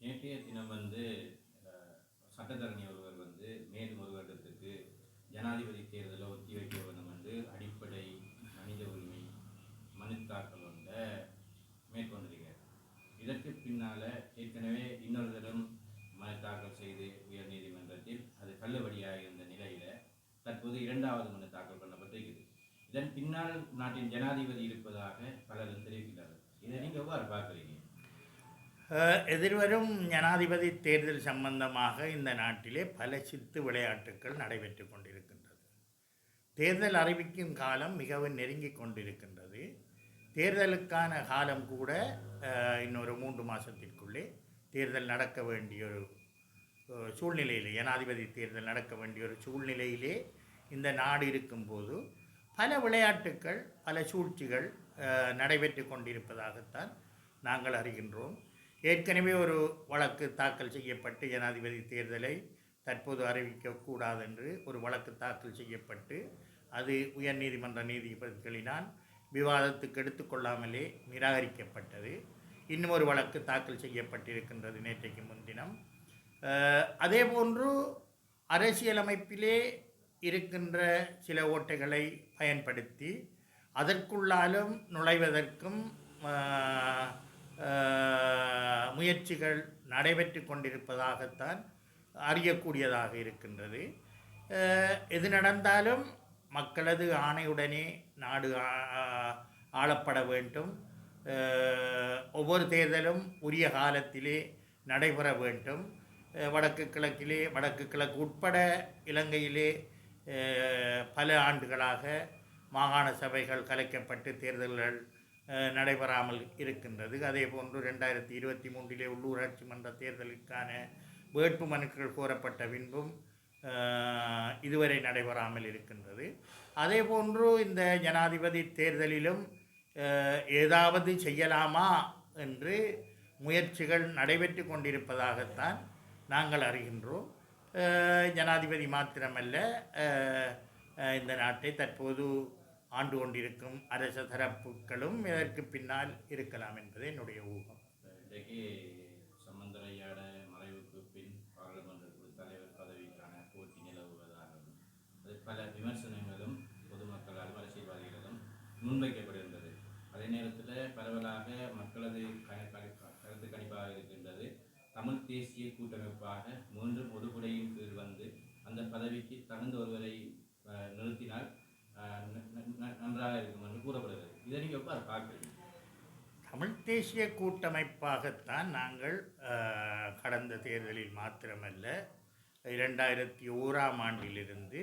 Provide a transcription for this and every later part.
நேற்றைய தினம் வந்து சட்டத்தரணி ஒருவர் வந்து மேலும் ஒரு வருடத்துக்கு ஜனாதிபதி தேர்தலை ஒத்தி வைக்க வேண்டும் என்று அடிப்படை மனித உரிமை மனு தாக்கல் ஒன்றை மேற்கொண்டிருக்கிறார். இதற்கு பின்னால ஏற்கனவே இன்னொரு தரம் மனு தாக்கல் செய்து உயர் நீதிமன்றத்தில் அது தள்ளுபடியாக இருந்த நிலையில் தற்போது இரண்டாவது மனு தாக்கல் பண்ணப்பட்டிருக்கிறது இதன் பின்னால் நாட்டின் ஜனாதிபதி இருப்பதாக பலரும் தெரிவிக்கிறார்கள் இதை நீங்கள் எவ்வாறு பார்க்குறீங்க? எதிர்வரும் ஜனாதிபதி தேர்தல் சம்பந்தமாக இந்த நாட்டிலே பல சித்து விளையாட்டுக்கள் நடைபெற்று கொண்டிருக்கின்றது. தேர்தல் அறிவிக்கும் காலம் மிகவும் நெருங்கி கொண்டிருக்கின்றது. தேர்தலுக்கான காலம் கூட இன்னொரு மூன்று மாதத்திற்குள்ளே தேர்தல் நடக்க வேண்டிய ஒரு சூழ்நிலையிலே ஜனாதிபதி தேர்தல் நடக்க வேண்டிய ஒரு சூழ்நிலையிலே இந்த நாடு இருக்கும்போது பல விளையாட்டுக்கள் பல சூழ்ச்சிகள் நடைபெற்று கொண்டிருப்பதாகத்தான் நாங்கள் அறிகின்றோம். ஏற்கனவே ஒரு வழக்கு தாக்கல் செய்யப்பட்டு ஜனாதிபதி தேர்தலை தற்போது அறிவிக்கக்கூடாது என்று ஒரு வழக்கு தாக்கல் செய்யப்பட்டு அது உயர்நீதிமன்ற நீதிபதிகளினால் விவாதத்துக்கு எடுத்துக்கொள்ளாமலே நிராகரிக்கப்பட்டது. இன்னும் ஒரு வழக்கு தாக்கல் செய்யப்பட்டிருக்கின்றது நேற்றைக்கு முன்தினம். அதே போன்று அரசியலமைப்பிலே இருக்கின்ற சில ஓட்டைகளை பயன்படுத்தி அதற்குள்ளாலும் நுழைவதற்கும் முயற்சிகள் நடைபெற்று கொண்டிருப்பதாகத்தான் அறியக்கூடியதாக இருக்கின்றது. எது நடந்தாலும் மக்களது ஆணையுடனே நாடு ஆளப்பட வேண்டும். ஒவ்வொரு தேர்தலும் உரிய காலத்திலே நடைபெற வேண்டும். வடக்கு கிழக்கிலே வடக்கு கிழக்கு உட்பட இலங்கையிலே பல ஆண்டுகளாக மாகாண சபைகள் கலைக்கப்பட்டு தேர்தல்கள் நடைபெறாமல் இருக்கின்றது. அதே போன்று ரெண்டாயிரத்தி இருபத்தி மூன்றிலே உள்ளூராட்சி மன்ற தேர்தலுக்கான வேட்பு மனுக்கள் கோரப்பட்ட பின்பும் இதுவரை நடைபெறாமல் இருக்கின்றது. அதே போன்று இந்த ஜனாதிபதி தேர்தலிலும் ஏதாவது செய்யலாமா என்று முயற்சிகள் நடைபெற்று கொண்டிருப்பதாகத்தான் நாங்கள் அறிகின்றோம். ஜனாதிபதி மாத்திரமல்ல இந்த நாட்டை தற்போது ஆண்டு கொண்டிருக்கும் அரச தரப்புகளும் இதற்கு பின்னால் இருக்கலாம் என்பது என்னுடைய ஊகம். இன்றைக்கு சம்பந்தரையாட மறைவுக்கு பின் பாராளுமன்ற தலைவர் பதவிக்கான போட்டி நிலவுவதாகவும் அது பல விமர்சனங்களும் பொதுமக்களாலும் அரசியல்வாதிகளும் முன்வைக்கப்படுகின்றது அதே நேரத்தில் பரவலாக மக்களது கருத்து கணிப்பாக இருக்கின்றது. தமிழ் தேசிய கூட்டமைப்பாக மீண்டும் ஒதுக்குடையின் கீழ் வந்து அந்த பதவிக்கு தகுந்த ஒருவரை நிறுத்தினால் நன்றாக இருக்கும் என்று கூறப்படுகிறது. இதை நீங்கள் எவ்வாறு பார்க்குறீங்க. தமிழ் தேசிய கூட்டமைப்பாகத்தான் நாங்கள் கடந்த தேர்தலில் மாத்திரமல்ல இரண்டாயிரத்தி ஓராம் ஆண்டிலிருந்து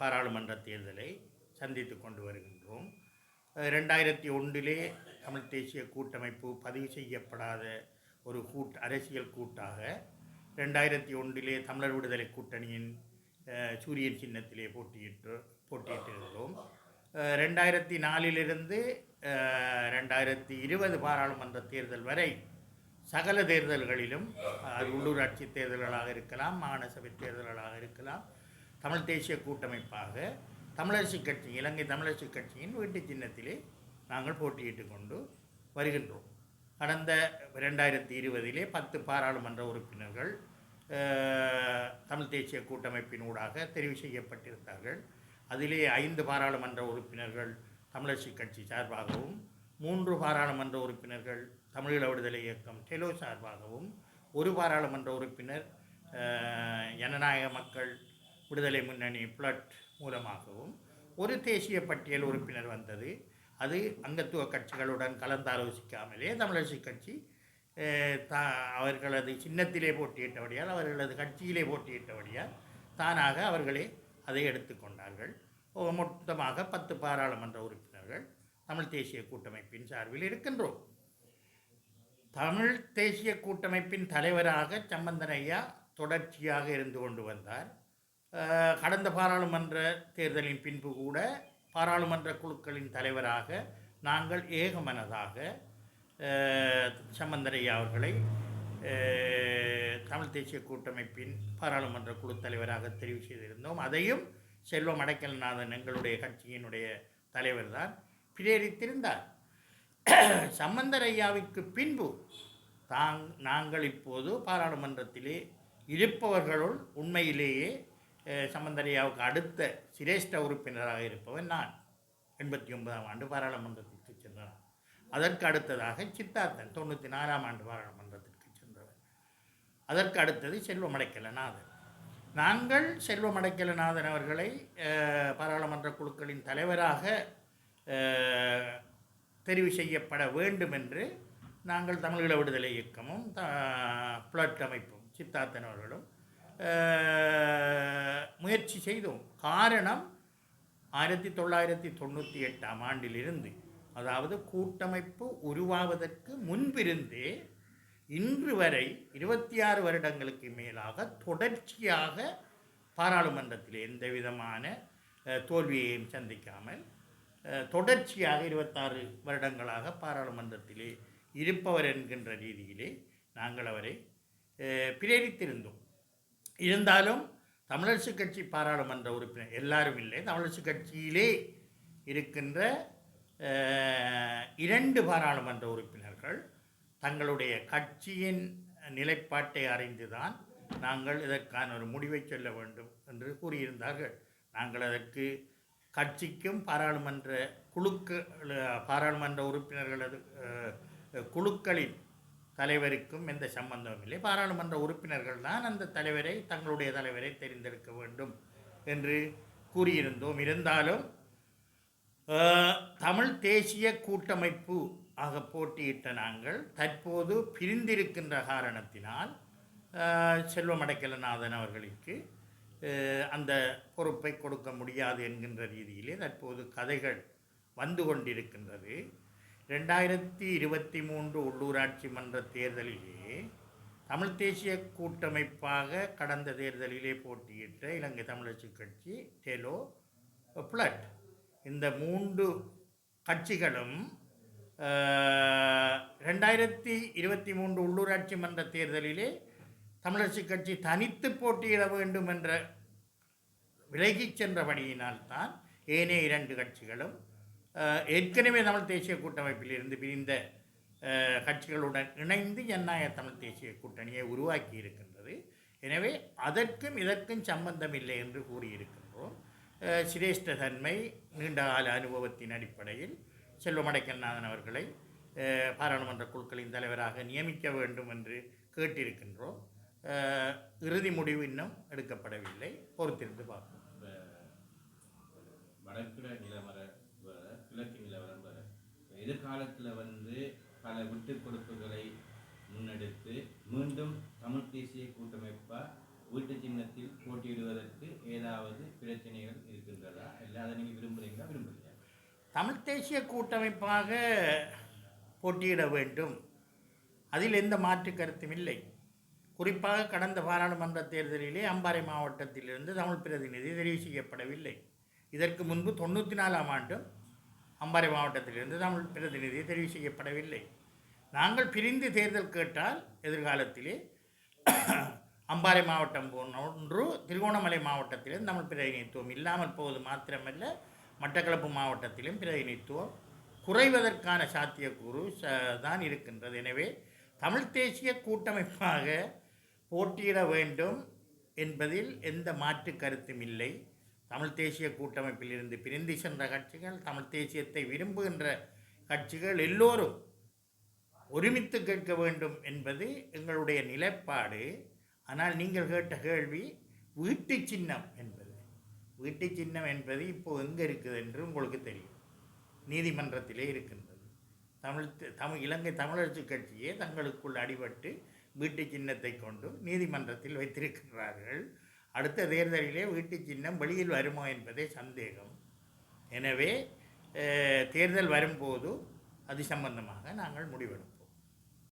பாராளுமன்ற தேர்தலை சந்தித்து கொண்டு வருகின்றோம். ரெண்டாயிரத்தி ஒன்றிலே தமிழ் தேசிய கூட்டமைப்பு பதிவு செய்யப்படாத ஒரு கூட் அரசியல் கூட்டாக ரெண்டாயிரத்தி ஒன்றிலே தமிழர் விடுதலை கூட்டணியின் சூரியன் சின்னத்திலே போட்டியிட்டு போட்டியிட்டிருந்தோம் ரெண்டாயிரத்தி நாலிலிருந்து ரெண்டாயிரத்தி இருபது பாராளுமன்ற தேர்தல் வரை சகல தேர்தல்களிலும் அது உள்ளூராட்சி தேர்தல்களாக இருக்கலாம் மாகாண சபை தேர்தல்களாக இருக்கலாம் தமிழ் தேசிய கூட்டமைப்பாக தமிழரசு கட்சி இலங்கை தமிழரசு கட்சியின் வீட்டு சின்னத்திலே நாங்கள் போட்டியிட்டு கொண்டு வருகின்றோம். கடந்த ரெண்டாயிரத்தி இருபதிலே பத்து பாராளுமன்ற உறுப்பினர்கள் தமிழ் தேசிய கூட்டமைப்பின் ஊடாக தெரிவு செய்யப்பட்டிருந்தார்கள். அதிலே ஐந்து பாராளுமன்ற உறுப்பினர்கள் தமிழரசு கட்சி சார்பாகவும் மூன்று பாராளுமன்ற உறுப்பினர்கள் தமிழீழ விடுதலை இயக்கம் டெலோ சார்பாகவும் ஒரு பாராளுமன்ற உறுப்பினர் ஜனநாயக மக்கள் விடுதலை முன்னணி பிளட் மூலமாகவும் ஒரு தேசிய பட்டியல் உறுப்பினர் வந்தது. அது அங்கத்துவ கட்சிகளுடன் கலந்தாலோசிக்காமலே தமிழரசு கட்சி தா அவர்களது சின்னத்திலே போட்டியிட்டபடியால் அவர்களது கட்சியிலே போட்டியிட்டபடியால் தானாக அவர்களே அதை எடுத்துக்கொண்டார்கள் மொத்தமாக பத்து பாராளுமன்ற உறுப்பினர்கள் தமிழ் தேசிய கூட்டமைப்பின் சார்பில் இருக்கின்றோம். தமிழ் தேசிய கூட்டமைப்பின் தலைவராக சம்பந்தன் ஐயா தொடர்ச்சியாக இருந்து கொண்டு வந்தார். கடந்த பாராளுமன்ற தேர்தலின் பின்பு கூட பாராளுமன்ற குழுக்களின் தலைவராக நாங்கள் ஏகமனதாக சம்பந்தரையா அவர்களை தமிழ் தேசிய கூட்டமைப்பின் பாராளுமன்ற குழு தலைவராக தெரிவு செய்திருந்தோம். அதையும் செல்வம் அடைக்கல்நாதன் எங்களுடைய கட்சியினுடைய தலைவர் தான் பிரேரித்திருந்தார் சம்பந்தர் ஐயாவிற்கு பின்பு தாங் நாங்கள் இப்போது பாராளுமன்றத்திலே இருப்பவர்களுள் உண்மையிலேயே சம்பந்தரையாவுக்கு அடுத்த சிரேஷ்ட உறுப்பினராக இருப்பவன் நான். எண்பத்தி ஒன்பதாம் ஆண்டு பாராளுமன்றத்திற்கு சென்றான் அதற்கு அடுத்ததாக சித்தார்த்தன் தொண்ணூற்றி நாலாம் ஆண்டு பாராளுமன்றம் அதற்கு அடுத்தது செல்வமடைக்கலநாதன் நாங்கள் செல்வமடைக்கலநாதன் அவர்களை பாராளுமன்ற குழுக்களின் தலைவராக தெரிவு செய்யப்பட வேண்டும் என்று நாங்கள் தமிழீழ விடுதலை இயக்கமும் த புலட் அமைப்பும் சித்தார்த்தன் அவர்களும் முயற்சி செய்தோம். காரணம் ஆயிரத்தி தொள்ளாயிரத்தி தொண்ணூற்றி எட்டாம் ஆண்டிலிருந்து அதாவது கூட்டமைப்பு உருவாவதற்கு முன்பிருந்தே இன்று வரை இருபத்தி ஆறு வருடங்களுக்கு மேலாக தொடர்ச்சியாக பாராளுமன்றத்தில் எந்த விதமான தோல்வியையும் சந்திக்காமல் தொடர்ச்சியாக இருபத்தாறு வருடங்களாக பாராளுமன்றத்திலே இருப்பவர் என்கின்ற ரீதியிலே நாங்கள் அவரை பிரேரித்திருந்தோம். இருந்தாலும் தமிழரசு கட்சி பாராளுமன்ற உறுப்பினர் எல்லாரும் இல்லை. தமிழரசு கட்சியிலே இருக்கின்ற இரண்டு பாராளுமன்ற உறுப்பினர்கள் தங்களுடைய கட்சியின் நிலைப்பாட்டை அறிந்துதான் நாங்கள் இதற்கான ஒரு முடிவை சொல்ல வேண்டும் என்று கூறியிருந்தார்கள். நாங்கள் அதற்கு கட்சிக்கும் பாராளுமன்ற குழுக்கு பாராளுமன்ற உறுப்பினர்களது குழுக்களின் தலைவருக்கும் எந்த சம்பந்தமும் இல்லை. பாராளுமன்ற உறுப்பினர்கள் தான் அந்த தலைவரை தங்களுடைய தலைவரை தெரிந்தெடுக்க வேண்டும் என்று கூறியிருந்தோம். இருந்தாலும் தமிழ் தேசிய கூட்டமைப்பு ஆக போட்டியிட்ட நாங்கள் தற்போது பிரிந்திருக்கின்ற காரணத்தினால் செல்வமடக்கலநாதன் செல்வமடைக்கலநாதன் அவர்களுக்கு அந்த பொறுப்பை கொடுக்க முடியாது என்கின்ற ரீதியிலே தற்போது கதைகள் வந்து கொண்டிருக்கின்றது. ரெண்டாயிரத்தி இருபத்தி மூன்று உள்ளூராட்சி மன்ற தேர்தலிலே தமிழ் தேசிய கூட்டமைப்பாக கடந்த தேர்தலிலே போட்டியிட்ட இலங்கை தமிழரசு கட்சி டெலோ பிளட். இந்த மூன்று கட்சிகளும் ரெண்டாயிரத்தி இருபத்தி மூன்று உள்ளூராட்சி மன்ற தேர்தலிலே தமிழரசு கட்சி தனித்து போட்டியிட வேண்டும் என்ற விலகிச் சென்றபடியினால்தான் ஏனைய இரண்டு கட்சிகளும் ஏற்கனவே தமிழ் தேசிய கூட்டமைப்பிலிருந்து பிரிந்த கட்சிகளுடன் இணைந்து ஜனநாயக தமிழ் தேசிய கூட்டணியை உருவாக்கி இருக்கின்றது. எனவே அதற்கும் இதற்கும் சம்பந்தம் இல்லை என்று கூறியிருக்கின்றோம். சிரேஷ்ட தன்மை நீண்டகால அனுபவத்தின் அடிப்படையில் செல்வமடைக்கல்நாதன் அவர்களை பாராளுமன்ற குழுக்களின் தலைவராக நியமிக்க வேண்டும் என்று கேட்டிருக்கின்றோம். இறுதி முடிவு இன்னும் எடுக்கப்படவில்லை. பொறுத்திருந்து பார்ப்போம். இப்ப நிலவர கிழக்கு நிலவரம் வர எதிர்காலத்தில் வந்து பல விட்டுக் கொடுப்புகளை முன்னெடுத்து மீண்டும் தமிழ் தேசிய கூட்டமைப்பாக வீட்டு சின்னத்தில் போட்டியிடுவதற்கு ஏதாவது பிரச்சனைகள் இருக்கின்றதா? இல்லை அதை நீங்கள் விரும்புகிறீங்களா விரும்புகிறீங்க தமிழ் தேசிய கூட்டமைப்பாக போட்டியிட வேண்டும். அதில் எந்த மாற்று கருத்தும் இல்லை. குறிப்பாக கடந்த பாராளுமன்ற தேர்தலிலே அம்பாறை மாவட்டத்திலிருந்து தமிழ் பிரதிநிதி தெரிவு செய்யப்படவில்லை. இதற்கு முன்பு தொண்ணூற்றி நாலாம் ஆண்டும் அம்பாறை மாவட்டத்திலிருந்து தமிழ் பிரதிநிதி தெரிவு செய்யப்படவில்லை. நாங்கள் பிரிந்து தேர்தல் கேட்டால் எதிர்காலத்திலே அம்பாறை மாவட்டம் ஒன்று திருகோணமலை மாவட்டத்திலிருந்து தமிழ் பிரதிநிதித்துவம் இல்லாமல் போவது மாத்திரமல்ல. மட்டக்களப்பு மாவட்டத்திலும் பிரதிநிதித்துவம். குறைவதற்கான சாத்தியக்கூறு ச- தான் இருக்கின்றது. எனவே தமிழ் தேசிய கூட்டமைப்பாக போட்டியிட வேண்டும் என்பதில் எந்த மாற்று கருத்தும் இல்லை. தமிழ் தேசிய கூட்டமைப்பிலிருந்து பிரிந்து சென்ற கட்சிகள் தமிழ் தேசியத்தை விரும்புகின்ற கட்சிகள் எல்லோரும் ஒருமித்து கேட்க வேண்டும் என்பது எங்களுடைய நிலைப்பாடு. ஆனால் நீங்கள் கேட்ட கேள்வி வீட்டு சின்னம் என்பது. வீட்டு சின்னம் என்பது இப்போ எங்கே இருக்குது என்று உங்களுக்கு தெரியும். நீதிமன்றத்திலே இருக்கின்றது. தமிழ் தமிழ் இலங்கை தமிழரசு கட்சியே தங்களுக்குள் அடிபட்டு வீட்டு சின்னத்தை கொண்டு நீதிமன்றத்தில் வைத்திருக்கின்றார்கள். அடுத்த தேர்தலிலே வீட்டு சின்னம் வெளியில் வருமோ என்பதே சந்தேகம். எனவே தேர்தல் வரும்போது அது சம்பந்தமாக நாங்கள் முடிவெடுப்போம்.